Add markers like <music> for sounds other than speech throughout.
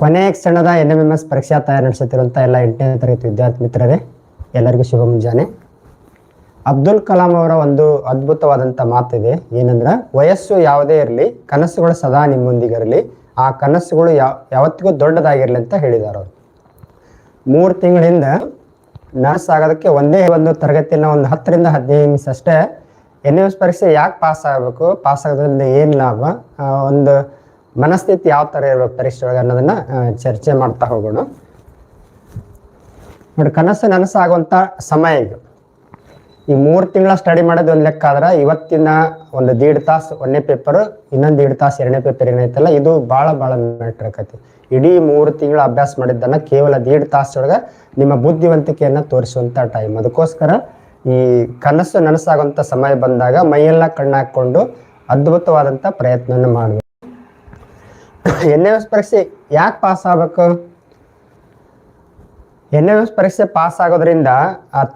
ಕೊನೆಯ ಕ್ಷಣದ N M M S ಪರೀಕ್ಷಾ ತಯಾರಿ ನಡೆಸುತ್ತಿರುವಂಥ ಎಲ್ಲ ಎಂಟನೇ ತರಗತಿ ವಿದ್ಯಾರ್ಥಿ ಮಿತ್ರರೇ, ಎಲ್ಲರಿಗೂ ಶುಭ ಮುಂಜಾನೆ. ಅಬ್ದುಲ್ ಕಲಾಂ ಅವರ ಒಂದು ಅದ್ಭುತವಾದಂಥ ಮಾತಿದೆ, ಏನಂದ್ರೆ, ವಯಸ್ಸು ಯಾವುದೇ ಇರಲಿ, ಕನಸುಗಳು ಸದಾ ನಿಮ್ಮೊಂದಿಗಿರಲಿ, ಆ ಕನಸುಗಳು ಯಾವ, ಯಾವತ್ತಿಗೂ ದೊಡ್ಡದಾಗಿರಲಿ ಅಂತ ಹೇಳಿದಾರ ಅವರು. ಮೂರು ತಿಂಗಳಿಂದ ನರ್ಸ್ ಆಗೋದಕ್ಕೆ ಒಂದೇ ಒಂದು ತರಗತಿನ ಒಂದು ಹತ್ತರಿಂದ ಹದಿನೈದು ನಿಮಿಷ ಅಷ್ಟೇ ಎನ್ ಎಸ್ ಪರೀಕ್ಷೆ ಯಾಕೆ ಪಾಸ್ ಆಗಬೇಕು? ಪಾಸ್ ಆಗೋದ್ರಿಂದ ಏನು ಲಾಭ? ಒಂದು ಮನಸ್ಥಿತಿ ಯಾವ ಥರ ಇರಬೇಕು ಪರೀಕ್ಷೆ ಒಳಗೆ ಅನ್ನೋದನ್ನ ಚರ್ಚೆ ಮಾಡ್ತಾ ಹೋಗೋಣ. ನೋಡಿ, ಕನಸು ನನಸಾಗುವಂಥ ಸಮಯ ಇದು. ಈ ಮೂರು ತಿಂಗಳ ಸ್ಟಡಿ ಮಾಡೋದು ಒಂದು ಲೆಕ್ಕ ಆದ್ರೆ ಇವತ್ತಿನ ಒಂದು ದೀಡ್ ತಾಸು ಒಂದನೇ ಪೇಪರ್ ಇನ್ನೊಂದು ದೀಡ್ ತಾಸು ಎರಡನೇ ಪೇಪರ್ ಏನೈತಲ್ಲ ಇದು ಭಾಳ ಭಾಳ ಮ್ಯಾಟ್ರ್ ಆಕತಿ. ಇಡೀ ಮೂರು ತಿಂಗಳ ಅಭ್ಯಾಸ ಮಾಡಿದ್ದನ್ನ ಕೇವಲ ದೀಡ್ ತಾಸೊಳಗೆ ನಿಮ್ಮ ಬುದ್ಧಿವಂತಿಕೆಯನ್ನು ತೋರಿಸುವಂಥ ಟೈಮ್ ಅದಕ್ಕೋಸ್ಕರ ಈ ಕನಸು ನನಸಾಗುವಂಥ ಸಮಯ ಬಂದಾಗ ಮೈಯೆಲ್ಲ ಕಣ್ಣು ಹಾಕ್ಕೊಂಡು ಅದ್ಭುತವಾದಂಥ ಪ್ರಯತ್ನವನ್ನು ಮಾಡಬೇಕು. ಎನ್ ಎಸ್ ಪರೀಕ್ಷೆ ಯಾಕೆ ಪಾಸ್ ಆಗಬೇಕು? ಎನ್ ಎಸ್ ಪರೀಕ್ಷೆ ಪಾಸ್ ಆಗೋದ್ರಿಂದ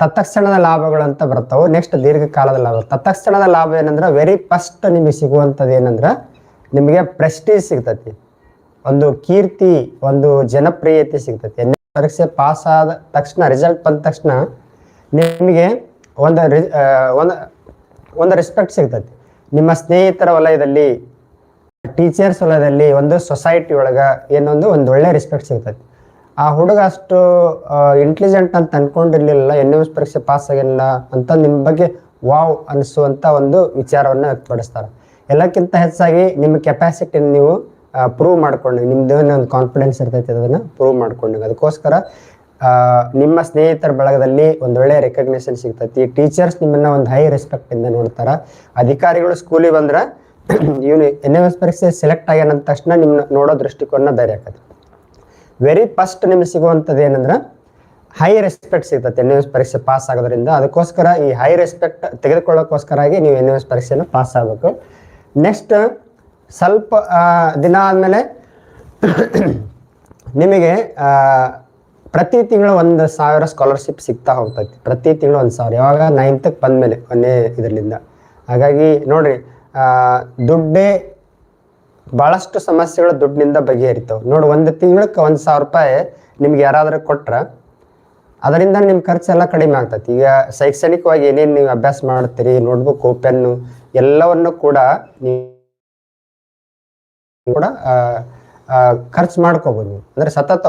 ತತ್ಕ್ಷಣದ ಲಾಭಗಳು ಅಂತ ಬರ್ತಾವೆ ನೆಕ್ಸ್ಟ್ ದೀರ್ಘಕಾಲದ ಲಾಭ. ತತ್ಕ್ಷಣದ ಲಾಭ ಏನಂದ್ರೆ ವೆರಿ ಫಸ್ಟ್ ನಿಮಗೆ ಸಿಗುವಂಥದ್ದು ಏನಂದ್ರೆ, ನಿಮಗೆ ಪ್ರೆಸ್ಟೀಜ್ ಸಿಗ್ತತಿ. ಒಂದು ಕೀರ್ತಿ, ಒಂದು ಜನಪ್ರಿಯತೆ ಸಿಗ್ತತಿ. ಎನ್ ಪರೀಕ್ಷೆ ಪಾಸ್ ಆದ ತಕ್ಷಣ ರಿಸಲ್ಟ್ ಬಂದ ತಕ್ಷಣ ನಿಮಗೆ ಒಂದು ಒಂದು ಒಂದು ರೆಸ್ಪೆಕ್ಟ್ ಸಿಗ್ತತಿ. ನಿಮ್ಮ ಸ್ನೇಹಿತರ ವಲಯದಲ್ಲಿ ಟೀಚರ್ಸ್ ಹೊಲದಲ್ಲಿ ಒಂದು ಸೊಸೈಟಿ ಒಳಗೆ ಏನೊಂದು ಒಂದು ಒಳ್ಳೆ ರೆಸ್ಪೆಕ್ಟ್ ಸಿಗ್ತೈತಿ ಆ ಹುಡುಗ ಅಷ್ಟು ಇಂಟೆಲಿಜೆಂಟ್ ಅಂತ ಅನ್ಕೊಂಡಿರ್ಲಿಲ್ಲ, ಎನ್ ಎಸ್ ಪರೀಕ್ಷೆ ಪಾಸ್ ಆಗಿಲ್ಲ ಅಂತ ನಿಮ್ಮ ಬಗ್ಗೆ ವಾವ್ ಅನಿಸುವಂಥ ಒಂದು ವಿಚಾರವನ್ನು ವ್ಯಕ್ತಪಡಿಸ್ತಾರೆ. ಎಲ್ಲಕ್ಕಿಂತ ಹೆಚ್ಚಾಗಿ ನಿಮ್ಮ ಕೆಪಾಸಿಟಿ ನೀವು ಪ್ರೂವ್ ಮಾಡ್ಕೊಂಡು ನಿಮ್ದು ಒಂದು ಕಾನ್ಫಿಡೆನ್ಸ್ ಇರ್ತೈತಿ ಅದನ್ನು ಪ್ರೂವ್ ಮಾಡ್ಕೊಂಡು ಅದಕ್ಕೋಸ್ಕರ ನಿಮ್ಮ ಸ್ನೇಹಿತರ ಬಳಗದಲ್ಲಿ ಒಂದು ಒಳ್ಳೆ ರೆಕಗ್ನೇಷನ್ ಸಿಗ್ತೈತಿ. ಟೀಚರ್ಸ್ ನಿಮ್ಮನ್ನ ಒಂದು ಹೈ ರೆಸ್ಪೆಕ್ಟ್ ಇಂದ ನೋಡ್ತಾರ. ಅಧಿಕಾರಿಗಳು ಸ್ಕೂಲಿಗೆ ಬಂದ್ರೆ <clears throat> ಇವನು ಎನ್ ಎಂ ಎಸ್ ಪರೀಕ್ಷೆ ಸೆಲೆಕ್ಟ್ ಆಗ್ಯಾನ ತಕ್ಷಣ ನಿಮ್ಮನ್ನ ನೋಡೋ ದೃಷ್ಟಿಕೋನ ಬೇರೆ ಆಕತಿ ವೆರಿ ಫಸ್ಟ್ ನಿಮ್ಗೆ ಸಿಗುವಂಥದ್ದು ಏನಂದ್ರೆ ಹೈ ರೆಸ್ಪೆಕ್ಟ್ ಸಿಗ್ತದೆ ಎನ್ ಎಸ್ ಪರೀಕ್ಷೆ ಪಾಸ್ ಆಗೋದ್ರಿಂದ. ಅದಕ್ಕೋಸ್ಕರ ಈ ಹೈ ರೆಸ್ಪೆಕ್ಟ್ ತೆಗೆದುಕೊಳ್ಳೋಕ್ಕೋಸ್ಕರಾಗಿ ನೀವು ಎನ್ ಎಸ್ ಪರೀಕ್ಷೆನ ಪಾಸ್ ಆಗಬೇಕು. ನೆಕ್ಸ್ಟ್ ಸ್ವಲ್ಪ ದಿನ ಆದಮೇಲೆ <clears throat> ನಿಮಗೆ ಪ್ರತಿ ತಿಂಗಳು ಒಂದು ಸಾವಿರ ಸ್ಕಾಲರ್ಶಿಪ್ ಸಿಗ್ತಾ ಹೋಗ್ತೈತಿ. ಪ್ರತಿ ತಿಂಗಳು ಒಂದು ಸಾವಿರ, ಯಾವಾಗ? ನೈನ್ತಕ್ಕೆ ಬಂದಮೇಲೆ, ಒಂದೇ ಇದರಿಂದ ಹಾಗಾಗಿ ನೋಡ್ರಿ ದುಡ್ಡೇ ಭಾಳಷ್ಟು ಸಮಸ್ಯೆಗಳು ದುಡ್ಡಿನಿಂದ ಬಗೆಹರಿತಾವೆ. ನೋಡಿ, ಒಂದು ತಿಂಗಳಕ್ಕೆ ಒಂದು ಸಾವಿರ ರೂಪಾಯಿ ನಿಮ್ಗೆ ಯಾರಾದರೂ ಕೊಟ್ರೆ, ಅದರಿಂದ ನಿಮ್ಮ ಖರ್ಚೆಲ್ಲ ಕಡಿಮೆ ಆಗ್ತೈತಿ. ಈಗ ಶೈಕ್ಷಣಿಕವಾಗಿ ಏನೇನು ನೀವು ಅಭ್ಯಾಸ ಮಾಡ್ತೀರಿ ನೋಟ್ಬುಕ್ ಪೆನ್ನು ಎಲ್ಲವನ್ನು ಕೂಡ ನೀವು ಕೂಡ ಖರ್ಚು ಮಾಡ್ಕೋಬೋದು ನೀವು. ಅಂದರೆ ಸತತ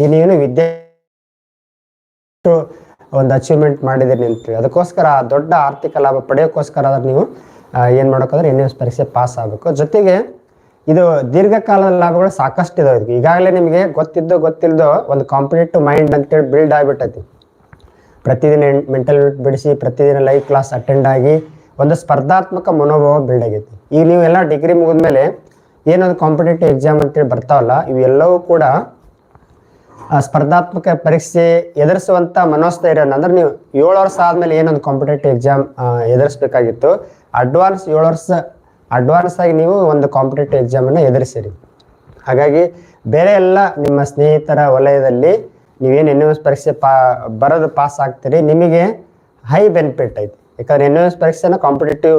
ಈ ನೀನು ವಿದ್ಯೆ ಒಂದು ಅಚೀವ್ಮೆಂಟ್ ಮಾಡಿದಿರಿ ಅಂತೀವಿ ಅದಕ್ಕೋಸ್ಕರ ಆ ದೊಡ್ಡ ಆರ್ಥಿಕ ಲಾಭ ಪಡೆಯೋಕ್ಕೋಸ್ಕರ ಆದ್ರೆ ನೀವು ಏನು ಮಾಡೋಕ್ಕಾದ್ರೆ ಎನ್ ಎಸ್ ಪರೀಕ್ಷೆ ಪಾಸ್ ಆಗಬೇಕು. ಜೊತೆಗೆ ಇದು ದೀರ್ಘಕಾಲದ ಲಾಭಗಳು ಸಾಕಷ್ಟು ಇದಾವೆ ಇದಕ್ಕೆ. ಈಗಾಗಲೇ ನಿಮಗೆ ಗೊತ್ತಿದ್ದೋ ಗೊತ್ತಿಲ್ಲದೋ ಒಂದು ಕಾಂಪಿಟೇಟಿವ್ ಮೈಂಡ್ ಅಂತೇಳಿ ಬಿಲ್ಡ್ ಆಗಿಬಿಟ್ಟೈತಿ. ಪ್ರತಿದಿನ ಮೆಂಟಲ್ ಬಿಡಿಸಿ, ಪ್ರತಿದಿನ ಲೈವ್ ಕ್ಲಾಸ್ ಅಟೆಂಡ್ ಆಗಿ ಒಂದು ಸ್ಪರ್ಧಾತ್ಮಕ ಮನೋಭಾವ ಬಿಲ್ಡ್ ಆಗೈತಿ. ಈಗ ನೀವೆಲ್ಲ ಡಿಗ್ರಿ ಮುಗಿದ್ಮೇಲೆ ಏನೊಂದು ಕಾಂಪಿಟೇಟಿವ್ ಎಕ್ಸಾಮ್ ಅಂತೇಳಿ ಬರ್ತಾವಲ್ಲ, ಇವೆಲ್ಲವೂ ಕೂಡ ಸ್ಪರ್ಧಾತ್ಮಕ ಪರೀಕ್ಷೆ ಎದುರಿಸುವಂತ ಮನೋಸ್ಥೈರ್ಯ ಅಂದ್ರೆ ನೀವು ಏಳು ವರ್ಷ ಆದ್ಮೇಲೆ ಏನೊಂದು ಕಾಂಪಿಟೇಟಿವ್ ಎಕ್ಸಾಮ್ ಎದುರಿಸ್ಬೇಕಾಗಿತ್ತು. ಅಡ್ವಾನ್ಸ್ ಏಳು ವರ್ಷ ಅಡ್ವಾನ್ಸ್ ಆಗಿ ನೀವು ಒಂದು ಕಾಂಪಿಟೇಟಿವ್ ಎಕ್ಸಾಮ್ ಅನ್ನ ಎದುರಿಸಿರಿ. ಹಾಗಾಗಿ ಬೇರೆ ಎಲ್ಲ ನಿಮ್ಮ ಸ್ನೇಹಿತರ ವಲಯದಲ್ಲಿ ನೀವೇನು ಎನ್ ಎಸ್ ಪರೀಕ್ಷೆ ಪಾ, ಬರೋದು ಪಾಸ್ ಆಗ್ತೀರಿ, ನಿಮಗೆ ಹೈ ಬೆನಿಫಿಟ್ ಐತಿ. ಯಾಕಂದ್ರೆ ಎನ್ ಎಸ್ ಪರೀಕ್ಷೆನ ಕಾಂಪಿಟೇಟಿವ್